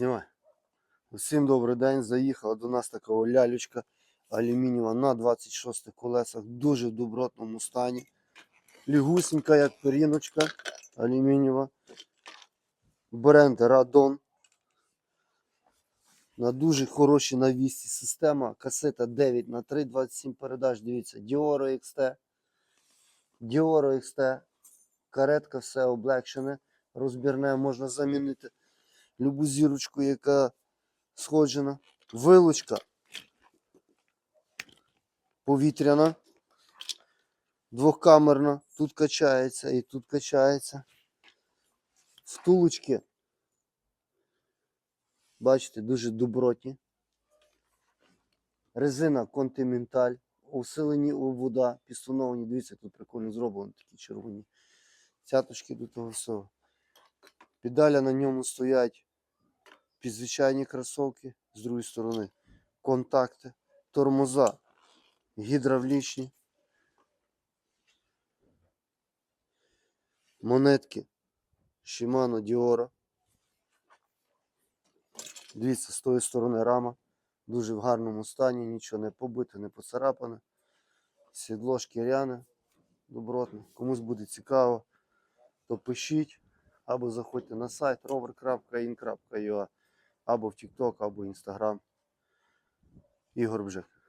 Знімай. Усім добрий день. Заїхала до нас така лялючка алюмінієва на 26 колесах. Дуже в добротному стані. Лігусенька, як періночка алюмінієва. Бренд Радон. На дуже хорошій навісці система. Касета 9 на 3, 27 передач. Дивіться, Dioro XT. Dioro XT. Каретка, все облегшене, розбірне, можна замінити любу зірочку, яка сходжена. Вилучка повітряна, двохкамерна, тут качається і тут качається. Втулочки, бачите, дуже добротні. Резина Continental, усилені вода, пістоновані. Дивіться, тут прикольно зроблено, такі червоні цяточки до того всього. Педаля на ньому стоять під звичайні кросовки, з другої сторони контакти, тормоза гідравлічні, монетки Shimano Diora. Дивіться, з тої сторони рама. Дуже в гарному стані, нічого не побите, не поцарапане. Сідло шкіряне, добротне. Комусь буде цікаво, то пишіть або заходьте на сайт rover.in.ua або в TikTok, або Instagram. Ігор Бжик.